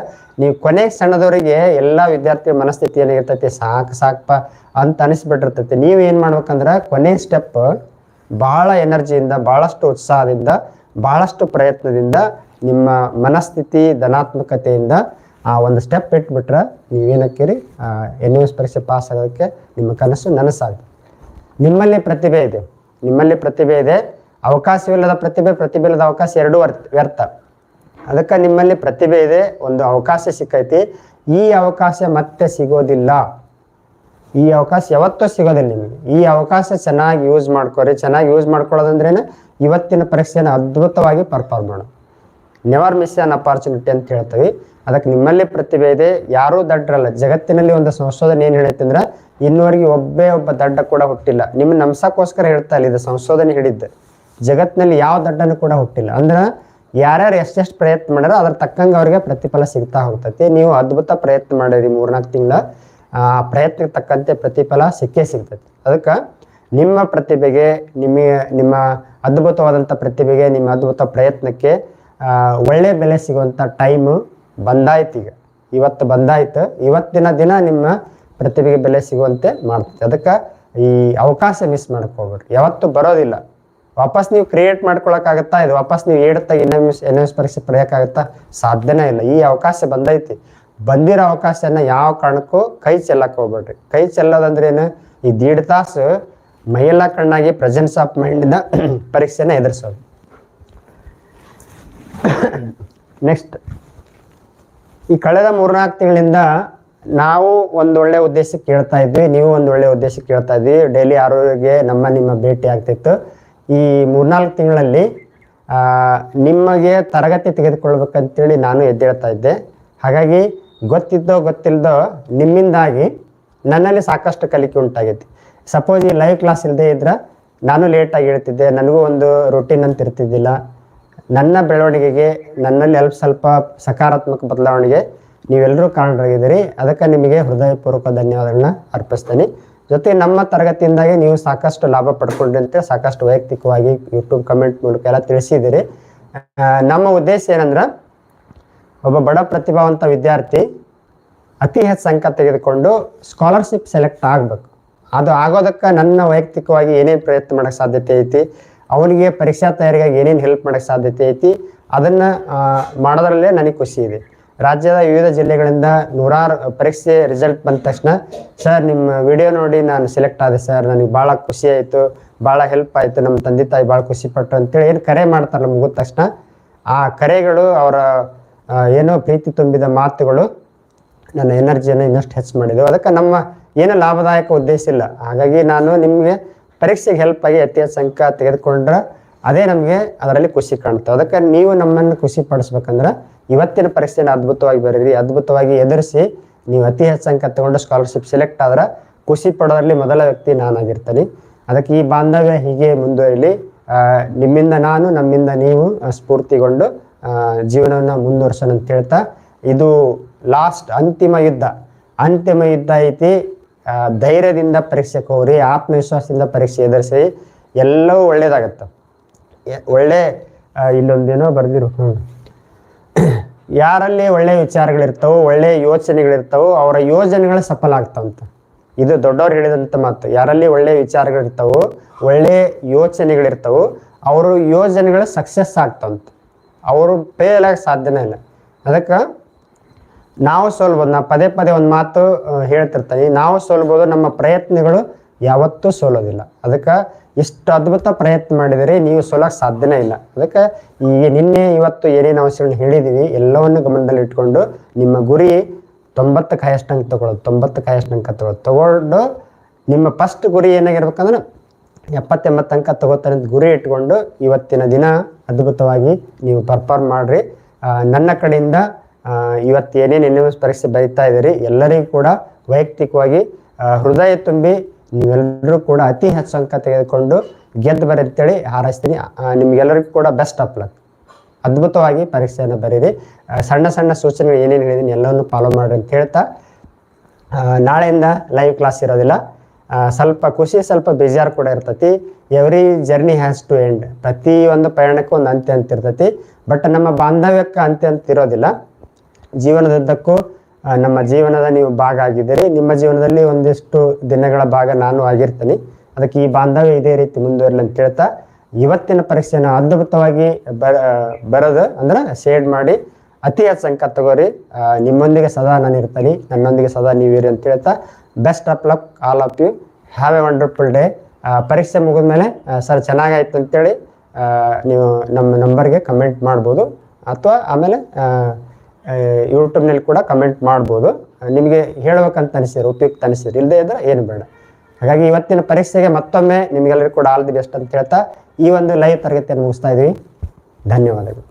ನೀವು ಕೊನೆ ಸಣ್ಣದವರಿಗೆ ಎಲ್ಲ ವಿದ್ಯಾರ್ಥಿ ಮನಸ್ಥಿತಿ ಏನಾಗಿರ್ತೈತಿ? ಸಾಕು ಸಾಕಪ್ಪ ಅಂತ ಅನಿಸ್ಬಿಟ್ಟಿರ್ತೈತಿ. ನೀವು ಏನು ಮಾಡ್ಬೇಕಂದ್ರೆ ಕೊನೆ ಸ್ಟೆಪ್ ಬಹಳ ಎನರ್ಜಿಯಿಂದ ಬಹಳಷ್ಟು ಉತ್ಸಾಹದಿಂದ ಬಹಳಷ್ಟು ಪ್ರಯತ್ನದಿಂದ ನಿಮ್ಮ ಮನಸ್ಥಿತಿ ಧನಾತ್ಮಕತೆಯಿಂದ ಆ ಒಂದು ಸ್ಟೆಪ್ ಇಟ್ಬಿಟ್ರೆ ನೀವೇನಕ್ಕೀರಿ? ಎನ್ ಎಸ್ ಪರೀಕ್ಷೆ ಪಾಸ್ ಆಗೋದಕ್ಕೆ ನಿಮ್ಮ ಕನಸು ನನಸಾಗುತ್ತೆ ನಿಮ್ಮಲ್ಲಿ ಪ್ರತಿಭೆ ಇದೆ. ನಿಮ್ಮಲ್ಲಿ ಪ್ರತಿಭೆ ಇದೆ. ಅವಕಾಶವಿಲ್ಲದ ಪ್ರತಿಭೆ ಪ್ರತಿಭೆ ಇಲ್ಲದ ಅವಕಾಶ ಎರಡೂ ವ್ಯರ್ಥ ಅದಕ್ಕೆ ನಿಮ್ಮಲ್ಲಿ ಪ್ರತಿಭೆ ಇದೆ, ಒಂದು ಅವಕಾಶ ಸಿಕ್ಕೈತಿ. ಈ ಅವಕಾಶ ಮತ್ತೆ ಸಿಗೋದಿಲ್ಲ. ಈ ಅವಕಾಶ ಯಾವತ್ತೂ ಸಿಗೋದಿಲ್ಲ ನಿಮಗೆ. ಈ ಅವಕಾಶ ಚೆನ್ನಾಗಿ ಯೂಸ್ ಮಾಡ್ಕೊರಿ. ಚೆನ್ನಾಗಿ ಯೂಸ್ ಮಾಡ್ಕೊಳ್ಳೋದಂದ್ರೇನೆ ಇವತ್ತಿನ ಪರೀಕ್ಷೆನ ಅದ್ಭುತವಾಗಿ ಪರ್ಫಾರ್ಮ್ ಮಾಡೋಣ ನೆವರ್ ಮಿಸ್ ಅನ್ ಅಪಾರ್ಚುನಿಟಿ ಅಂತ ಹೇಳ್ತೀವಿ. ಅದಕ್ಕೆ ನಿಮ್ಮಲ್ಲಿ ಪ್ರತಿಭೆ ಇದೆ. ಯಾರೂ ದಡ್ಡರಲ್ಲ ಜಗತ್ತಿನಲ್ಲಿ ಒಂದು ಸಂಶೋಧನೆ ಏನು ಹೇಳುತ್ತೆ ಅಂದ್ರೆ, ಇನ್ನುವರೆಗೆ ಒಬ್ಬೇ ಒಬ್ಬ ದಡ್ಡ ಕೂಡ ಹುಟ್ಟಿಲ್ಲ. ನಿಮ್ಮ ನಮ್ಸಕ್ಕೋಸ್ಕರ ಹೇಳ್ತಾ ಇಲ್ಲ, ಇದು ಸಂಶೋಧನೆ ಹಿಡಿದ್ದು ಜಗತ್ತಿನಲ್ಲಿ ಯಾವ ದಡ್ಡನೂ ಕೂಡ ಹುಟ್ಟಿಲ್ಲ. ಅಂದ್ರೆ ಯಾರ್ಯಾರು ಎಷ್ಟೆಷ್ಟು ಪ್ರಯತ್ನ ಮಾಡ್ಯಾರೋ, ಅದ್ರ ತಕ್ಕಂಗೆ ಅವ್ರಿಗೆ ಪ್ರತಿಫಲ ಸಿಗ್ತಾ ಹೋಗ್ತೈತಿ. ನೀವು ಅದ್ಭುತ ಪ್ರಯತ್ನ ಮಾಡಿರಿ ಮೂರ್ನಾಲ್ಕು ತಿಂಗಳ. ಆ ಪ್ರಯತ್ನಕ್ಕೆ ತಕ್ಕಂತೆ ಪ್ರತಿಫಲ ಸಿಕ್ಕೇ ಸಿಗ್ತೈತಿ. ಅದಕ್ಕೆ ನಿಮ್ಮ ಪ್ರತಿಭೆಗೆ, ನಿಮಗೆ, ನಿಮ್ಮ ಅದ್ಭುತವಾದಂಥ ಪ್ರತಿಭೆಗೆ, ನಿಮ್ಮ ಅದ್ಭುತ ಪ್ರಯತ್ನಕ್ಕೆ ಒಳ್ಳೆ ಬೆಲೆ ಸಿಗುವಂಥ ಟೈಮು ಬಂದಾಯ್ತು ಈಗ. ಇವತ್ತು ಬಂದಾಯ್ತು. ಇವತ್ತಿನ ದಿನ ನಿಮ್ಮ ಪ್ರತಿಭೆಗೆ ಬೆಲೆ ಸಿಗುವಂತೆ ಮಾಡ್ತೈತಿ ಅದಕ್ಕೆ ಈ ಅವಕಾಶ ಮಿಸ್ ಮಾಡ್ಕೋಬೇಡ್ರಿ ಯಾವತ್ತು ಬರೋದಿಲ್ಲ. ವಾಪಸ್ ನೀವು ಕ್ರಿಯೇಟ್ ಮಾಡ್ಕೊಳಕ್ಕಾಗತ್ತಾ ಇದು ವಾಪಸ್ ನೀವು ಏಡ್ತಾಗ ಇನ್ನೊಮ್ಮೆ ಎನ್ ಎಸ್ ಪರೀಕ್ಷೆ ಪಡೆಯೋಕ್ಕಾಗತ್ತಾ ಸಾಧ್ಯನೇ ಇಲ್ಲ. ಈ ಅವಕಾಶ ಬಂದೈತಿ. ಬಂದಿರೋ ಅವಕಾಶನ ಯಾವ ಕಾರಣಕ್ಕೂ ಕೈ ಚೆಲ್ಲಕ್ಕೆ ಹೋಗ್ಬೇಡ್ರಿ. ಕೈ ಚೆಲ್ಲೋದಂದ್ರೆ ಏನು? ಈ ದೀಡ್ ತಾಸು ಮೈಯೆಲ್ಲ ಕಣ್ಣಾಗಿ ಪ್ರೆಸೆನ್ಸ್ ಆಫ್ ಮೈಂಡಿಂದ ಪರೀಕ್ಷೆನ ಎದುರಿಸೋದು. <coughs> ನೆಕ್ಸ್ಟ್ ಈ ಕಳೆದ ಮೂರ್ನಾಲ್ಕು ತಿಂಗಳಿಂದ ನಾವು ಒಂದು ಒಳ್ಳೆ ಉದ್ದೇಶಕ್ಕೆ ಕೇಳ್ತಾ ಇದ್ವಿ, ನೀವು ಒಂದು ಒಳ್ಳೆ ಉದ್ದೇಶಕ್ಕೆ ಕೇಳ್ತಾ ಇದ್ವಿ. ಡೈಲಿ ಆರೋಗ್ಯ ನಮ್ಮ ನಿಮ್ಮ ಭೇಟಿ ಆಗ್ತಿತ್ತು. ಈ ಮೂರ್ನಾಲ್ಕು ತಿಂಗಳಲ್ಲಿ ನಿಮಗೆ ತರಗತಿ ತೆಗೆದುಕೊಳ್ಬೇಕಂತೇಳಿ ನಾನು ಎದ್ದೇಳ್ತಾ ಇದ್ದೆ. ಹಾಗಾಗಿ ಗೊತ್ತಿದ್ದೋ ಗೊತ್ತಿಲ್ಲದೋ ನಿಮ್ಮಿಂದಾಗಿ ನನ್ನಲ್ಲಿ ಸಾಕಷ್ಟು ಕಲಿಕೆ ಉಂಟಾಗೈತಿ. ಸಪೋಸ್ ಈ ಲೈವ್ ಕ್ಲಾಸ್ ಇಲ್ಲದೆ ಇದ್ರೆ ನಾನು ಲೇಟಾಗಿ ಹೇಳ್ತಿದ್ದೆ, ನನಗೂ ಒಂದು ರೊಟೀನ್ ಅಂತ ಇರ್ತಿದ್ದಿಲ್ಲ. ನನ್ನ ಬೆಳವಣಿಗೆಗೆ ನನ್ನಲ್ಲಿ ಅಲ್ಪ ಸ್ವಲ್ಪ ಸಕಾರಾತ್ಮಕ ಬದಲಾವಣೆಗೆ ನೀವೆಲ್ಲರೂ ಕಾರಣರಾಗಿದ್ದೀರಿ. ಅದಕ್ಕೆ ನಿಮಗೆ ಹೃದಯಪೂರ್ವಕ ಧನ್ಯವಾದಗಳನ್ನ ಅರ್ಪಿಸ್ತೇನೆ. ಜೊತೆ ನಮ್ಮ ತರಗತಿಯಿಂದಾಗಿ ನೀವು ಸಾಕಷ್ಟು ಲಾಭ ಪಡ್ಕೊಂಡ್ರಿ ಅಂತ ಸಾಕಷ್ಟು ವೈಯಕ್ತಿಕವಾಗಿ ಯೂಟ್ಯೂಬ್ ಕಮೆಂಟ್ ಮೂಲಕ ಎಲ್ಲ ತಿಳಿಸಿದ್ದೀರಿ. ನಮ್ಮ ಉದ್ದೇಶ ಏನಂದ್ರೆ, ಒಬ್ಬ ಬಡ ಪ್ರತಿಭಾವಂತ ವಿದ್ಯಾರ್ಥಿ ಅತಿ ಹೆಚ್ಚು ಅಂಕ ತೆಗೆದುಕೊಂಡು ಸ್ಕಾಲರ್ಶಿಪ್ ಸೆಲೆಕ್ಟ್ ಆಗಬೇಕು. ಅದು ಆಗೋದಕ್ಕೆ ನನ್ನ ವೈಯಕ್ತಿಕವಾಗಿ ಏನೇನು ಪ್ರಯತ್ನ ಮಾಡೋಕ್ಕೆ ಸಾಧ್ಯತೆ ಐತಿ? ಅವನಿಗೆ ಪರೀಕ್ಷಾ ತಯಾರಿಗಾಗಿ ಏನೇನು ಹೆಲ್ಪ್ ಮಾಡೋಕ್ಕೆ ಸಾಧ್ಯತೆ ಐತಿ, ಅದನ್ನು ಮಾಡೋದ್ರಲ್ಲೇ ನನಗೆ ಖುಷಿ ಇದೆ. ರಾಜ್ಯದ ವಿವಿಧ ಜಿಲ್ಲೆಗಳಿಂದ ನೂರಾರು ಪರೀಕ್ಷೆ ರಿಸಲ್ಟ್ ಬಂದ ತಕ್ಷಣ, ಸರ್ ನಿಮ್ಮ ವಿಡಿಯೋ ನೋಡಿ ನಾನು ಸೆಲೆಕ್ಟ್ ಆದೆ, ಸರ್. ನನಗೆ ಭಾಳ ಖುಷಿ ಆಯಿತು, ಭಾಳ ಹೆಲ್ಪ್ ಆಯಿತು. ನಮ್ಮ ತಂದೆ ತಾಯಿ ಭಾಳ ಖುಷಿ ಪಟ್ಟರು ಅಂತೇಳಿ ಏನು ಕರೆ ಮಾಡ್ತಾರೆ ಮುಗಿದ ತಕ್ಷಣ, ಆ ಕರೆಗಳು ಅವರ ಏನೋ ಪ್ರೀತಿ ತುಂಬಿದ ಮಾತುಗಳು ನನ್ನ ಎನರ್ಜಿಯನ್ನು ಇನ್ನಷ್ಟು ಹೆಚ್ಚು ಮಾಡಿದೆವು. ಅದಕ್ಕೆ ನಮ್ಮ, ಏನು ಲಾಭದಾಯಕ ಉದ್ದೇಶ ಇಲ್ಲ. ಹಾಗಾಗಿ ನಾನು ನಿಮಗೆ ಪರೀಕ್ಷೆಗೆ ಹೆಲ್ಪ್ ಆಗಿ ಅತಿ ಹೆಚ್ಚು ತೆಗೆದುಕೊಂಡ್ರೆ ಅದೇ ನಮಗೆ ಅದರಲ್ಲಿ ಖುಷಿ ಕಾಣುತ್ತೆ. ಅದಕ್ಕೆ ನೀವು ನಮ್ಮನ್ನು ಖುಷಿ ಪಡಿಸ್ಬೇಕಂದ್ರೆ ಇವತ್ತಿನ ಪರೀಕ್ಷೆನ ಅದ್ಭುತವಾಗಿ ಬರೀರಿ ಅದ್ಭುತವಾಗಿ ಎದುರಿಸಿ ನೀವು ಅತಿ ಹೆಚ್ಚು ಅಂಕ ತಗೊಂಡು ಸ್ಕಾಲರ್ಶಿಪ್ ಸೆಲೆಕ್ಟ್ ಆದ್ರೆ ಖುಷಿ ಪಡೋದ್ರಲ್ಲಿ ಮೊದಲ ವ್ಯಕ್ತಿ ನಾನಾಗಿರ್ತೀನಿ. ಅದಕ್ಕೆ ಈ ಬಾಂಧವ್ಯ ಹೀಗೆ ಮುಂದುವರಿಲಿ. ನಿಮ್ಮಿಂದ ನಾನು, ನಮ್ಮಿಂದ ನೀವು ಸ್ಫೂರ್ತಿಗೊಂಡು ಜೀವನವನ್ನು ಮುಂದುವರ್ಸೋಣ ಅಂತ ಹೇಳ್ತಾ, ಇದು ಲಾಸ್ಟ್ ಅಂತಿಮ ಯುದ್ಧ. ಅಂತಿಮ ಯುದ್ಧ ಐತಿ. ಧೈರ್ಯದಿಂದ ಪರೀಕ್ಷೆ ಕೋರಿ ಆತ್ಮವಿಶ್ವಾಸದಿಂದ ಪರೀಕ್ಷೆ ಎದುರಿಸಿ ಎಲ್ಲವೂ ಒಳ್ಳೇದಾಗತ್ತೆ. ಒಳ್ಳೆ ಇಲ್ಲೊಂದೇನೋ ಬರ್ದಿರು. ಯಾರಲ್ಲಿ ಒಳ್ಳೆ ವಿಚಾರಗಳಿರ್ತಾವೋ ಒಳ್ಳೆ ಯೋಚನೆಗಳಿರ್ತಾವೋ ಅವರ ಯೋಜನೆಗಳು ಸಫಲ ಆಗ್ತಾವಂತ. ಇದು ದೊಡ್ಡವ್ರು ಹೇಳಿದಂಥ ಮಾತು. ಯಾರಲ್ಲಿ ಒಳ್ಳೆ ವಿಚಾರಗಳಿರ್ತಾವೋ ಒಳ್ಳೆ ಯೋಚನೆಗಳಿರ್ತಾವೋ ಅವರು ಯೋಜನೆಗಳು ಸಕ್ಸಸ್ ಆಗ್ತಾವಂತ. ಅವರು ಫೇಲ್ ಆಗ ಸಾಧ್ಯನೇ ಇಲ್ಲ. ಅದಕ್ಕೆ ನಾವು ಸೋಲ್ಬೋದು, ನಾ ಪದೇ ಪದೇ ಒಂದು ಮಾತು ಹೇಳ್ತಿರ್ತೀನಿ. ನಾವು ಸೋಲ್ಬೋದು, ನಮ್ಮ ಪ್ರಯತ್ನಗಳು ಯಾವತ್ತೂ ಸೋಲೋದಿಲ್ಲ. ಅದಕ್ಕೆ ಇಷ್ಟು ಅದ್ಭುತ ಪ್ರಯತ್ನ ಮಾಡಿದರೆ ನೀವು ಸೋಲಕ್ಕೆ ಸಾಧ್ಯನೇ ಇಲ್ಲ. ಅದಕ್ಕೆ ಈ ನಿನ್ನೆ ಇವತ್ತು ಏನೇನು ಅವಶ್ಯಗಳನ್ನ ಹೇಳಿದೀವಿ, ಎಲ್ಲವನ್ನು ಗಮನದಲ್ಲಿ ಇಟ್ಕೊಂಡು ನಿಮ್ಮ ಗುರಿ ತೊಂಬತ್ತು ಕಾಯಷ್ಟು ಅಂಕ ತಗೊಳ್ಳೋದು, ತೊಂಬತ್ತು ಹೈಯೆಸ್ಟ್ ಅಂಕ ತಗೊಳ್ಳೋದು. ತಗೊಂಡು ನಿಮ್ಮ ಫಸ್ಟ್ ಗುರಿ ಏನಾಗಿರ್ಬೇಕಂದ್ರೆ ಎಪ್ಪತ್ತೆಂಬತ್ತು ಅಂಕ ತಗೋತಾರೆ ಅಂತ ಗುರಿ ಇಟ್ಕೊಂಡು ಇವತ್ತಿನ ದಿನ ಅದ್ಭುತವಾಗಿ ನೀವು ಪರ್ಫಾರ್ಮ್ ಮಾಡಿರಿ. ನನ್ನ ಕಡೆಯಿಂದ ಇವತ್ತು ಏನೇನು ಎನ್ ಎಸ್ ಪರೀಕ್ಷೆ ಬರೀತಾ ಇದ್ದೀರಿ, ಎಲ್ಲರಿಗೂ ಕೂಡ ವೈಯಕ್ತಿಕವಾಗಿ ಹೃದಯ ತುಂಬಿ ನೀವೆಲ್ಲರೂ ಕೂಡ ಅತಿ ಹೆಚ್ಚು ಅಂಕ ತೆಗೆದುಕೊಂಡು ಗೆದ್ದು ಬರಿ ಅಂತೇಳಿ ಹಾರೈಸ್ತೀನಿ. ನಿಮಗೆಲ್ಲರಿಗೂ ಕೂಡ ಬೆಸ್ಟ್ ಆಫ್ ಲಕ್ ಅದ್ಭುತವಾಗಿ ಪರೀಕ್ಷೆಯನ್ನು ಬರೀರಿ. ಸಣ್ಣ ಸಣ್ಣ ಸೂಚನೆಗಳು ಏನೇನು ಹೇಳಿದ್ದೀನಿ ಎಲ್ಲವನ್ನು ಫಾಲೋ ಮಾಡಿರಿ ಅಂತ ಹೇಳ್ತಾ ನಾಳೆಯಿಂದ ಲೈವ್ ಕ್ಲಾಸ್ ಇರೋದಿಲ್ಲ. ಸ್ವಲ್ಪ ಖುಷಿ, ಸ್ವಲ್ಪ ಬೇಜಾರು ಕೂಡ ಇರ್ತೈತಿ. Every journey has to end ಪ್ರತಿ ಒಂದು ಪ್ರಯಾಣಕ್ಕೂ ಒಂದು ಅಂತ್ಯ ಅಂತ ಇರ್ತೈತಿ. ಬಟ್ ನಮ್ಮ ಬಾಂಧವ್ಯಕ್ಕೆ ಅಂತ್ಯ ಅಂತ ಇರೋದಿಲ್ಲ. ಜೀವನದುದ್ದಕ್ಕೂ ನಮ್ಮ ಜೀವನದ ನೀವು ಭಾಗ ಆಗಿದ್ದೀರಿ. ನಿಮ್ಮ ಜೀವನದಲ್ಲಿ ಒಂದಿಷ್ಟು ದಿನಗಳ ಭಾಗ ನಾನು ಆಗಿರ್ತೀನಿ. ಅದಕ್ಕೆ ಈ ಬಾಂಧವ್ಯ ಇದೇ ರೀತಿ ಮುಂದುವರಲಿ ಅಂತ ಹೇಳ್ತಾ ಇವತ್ತಿನ ಪರೀಕ್ಷೆನ ಅದ್ಭುತವಾಗಿ ಬರ ಬರೋದು ಅಂದ್ರೆ ಶೇಡ್ ಮಾಡಿ ಅತಿ ಹೆಚ್ಚು ಅಂಕ ತಗೋರಿ. ನಿಮ್ಮೊಂದಿಗೆ ಸದಾ ನಾನು ಇರ್ತೀನಿ. ನನ್ನೊಂದಿಗೆ ಸದಾ ನೀವಿರಿ ಅಂತ ಹೇಳ್ತಾ best of luck all of you have a wonderful day ಪರೀಕ್ಷೆ ಮುಗಿದ್ಮೇಲೆ ಸರ್ ಚೆನ್ನಾಗಾಯ್ತು ಅಂತೇಳಿ ನೀವು ನಮ್ಮ ನಂಬರ್ಗೆ ಕಮೆಂಟ್ ಮಾಡ್ಬೋದು. ಅಥವಾ ಆಮೇಲೆ ಯೂಟ್ಯೂಬ್ನಲ್ಲಿ ಕೂಡ ಕಮೆಂಟ್ ಮಾಡ್ಬೋದು. ನಿಮಗೆ ಹೇಳ್ಬೇಕಂತ ಅನಿಸಿದ್ರೆ ಉಪಯುಕ್ತ ಅನಿಸಿದ್ರೆ ಇಲ್ಲದೇ ಇದ್ರೆ ಏನು ಬೇಡ. ಹಾಗಾಗಿ ಇವತ್ತಿನ ಪರೀಕ್ಷೆಗೆ ಮತ್ತೊಮ್ಮೆ ನಿಮಗೆಲ್ಲರಿಗೂ ಕೂಡ ಆಲ್ ದಿ ಬೆಸ್ಟ್ ಅಂತ ಹೇಳ್ತಾ ಈ ಒಂದು ಲೈವ್ ತರಗತಿಯನ್ನು ಮುಗಿಸ್ತಾ ಇದ್ದೀವಿ. ಧನ್ಯವಾದಗಳು.